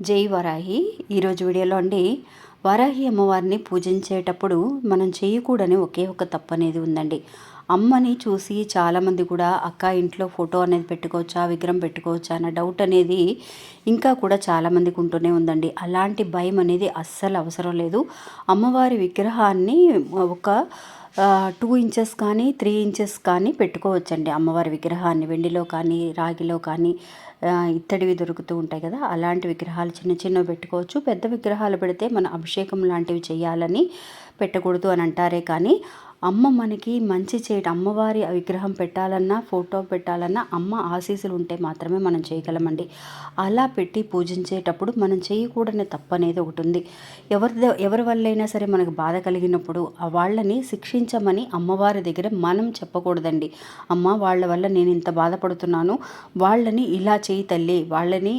జై వరాహి. ఈరోజు వీడియోలో అండి వరాహి అమ్మవారిని పూజించేటప్పుడు మనం చేయకూడని ఒకే ఒక తప్పు అనేది ఉందండి. అమ్మని చూసి చాలామంది కూడా అక్క ఇంట్లో ఫోటో అనేది పెట్టుకోవచ్చా? విగ్రహం పెట్టుకోవచ్చా? అన్న డౌట్ అనేది ఇంకా కూడా చాలామందికి ఉంటూనే ఉందండి. అలాంటి భయం అనేది అస్సలు అవసరం లేదు. అమ్మవారి విగ్రహాన్ని ఒక టూ ఇంచెస్ కానీ త్రీ ఇంచెస్ కానీ పెట్టుకోవచ్చండి. అమ్మవారి విగ్రహాన్ని వెండిలో కానీ రాగిలో కానీ ఇత్తడివి దొరుకుతూ ఉంటాయి కదా. అలాంటి విగ్రహాలు చిన్న చిన్నవి పెట్టుకోవచ్చు. పెద్ద విగ్రహాలు పెడితే మన అభిషేకం లాంటివి చేయాలని పెట్టకూడదు అని అంటారే కానీ అమ్మ మనకి మంచి చేయడం అమ్మవారి విగ్రహం పెట్టాలన్నా ఫోటో పెట్టాలన్నా అమ్మ ఆశీస్సులు ఉంటే మాత్రమే మనం చేయగలమండి. అలా పెట్టి పూజించేటప్పుడు మనం చేయకూడని తప్పు అనేది ఒకటి ఉంది. ఎవరి ఎవరి వల్లైనా సరే మనకు బాధ కలిగినప్పుడు వాళ్ళని శిక్షించమని అమ్మవారి దగ్గర మనం చెప్పకూడదండి. అమ్మ వాళ్ళ వల్ల నేను ఇంత బాధపడుతున్నాను. వాళ్ళని ఇలా చేయి తల్లి వాళ్ళని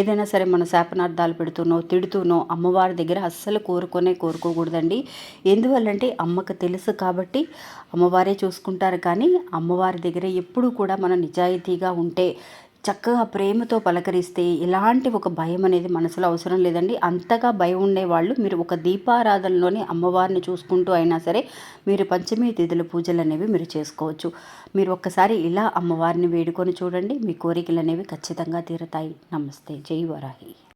ఏదైనా సరే మన శాపనార్థాలు పెడుతున్నో తిడుతూనో అమ్మవారి దగ్గర అస్సలు కోరుకునే కోరుకోకూడదండి. ఎందువల్లంటే అమ్మకు తెలియదు. తెలుసు కాబట్టి అమ్మవారే చూసుకుంటారు. కానీ అమ్మవారి దగ్గర ఎప్పుడూ కూడా మనం నిజాయితీగా ఉంటే చక్కగా ప్రేమతో పలకరిస్తే ఎలాంటి ఒక భయం అనేది మనసులో అవసరం లేదండి. అంతగా భయం ఉండేవాళ్ళు మీరు ఒక దీపారాధనలోనే అమ్మవారిని చూసుకుంటూ అయినా సరే మీరు పంచమీ తిథుల పూజలు అనేవి మీరు చేసుకోవచ్చు. మీరు ఒక్కసారి ఇలా అమ్మవారిని వేడుకొని చూడండి. మీ కోరికలు అనేవి ఖచ్చితంగా తీరుతాయి. నమస్తే. జై వరాహి.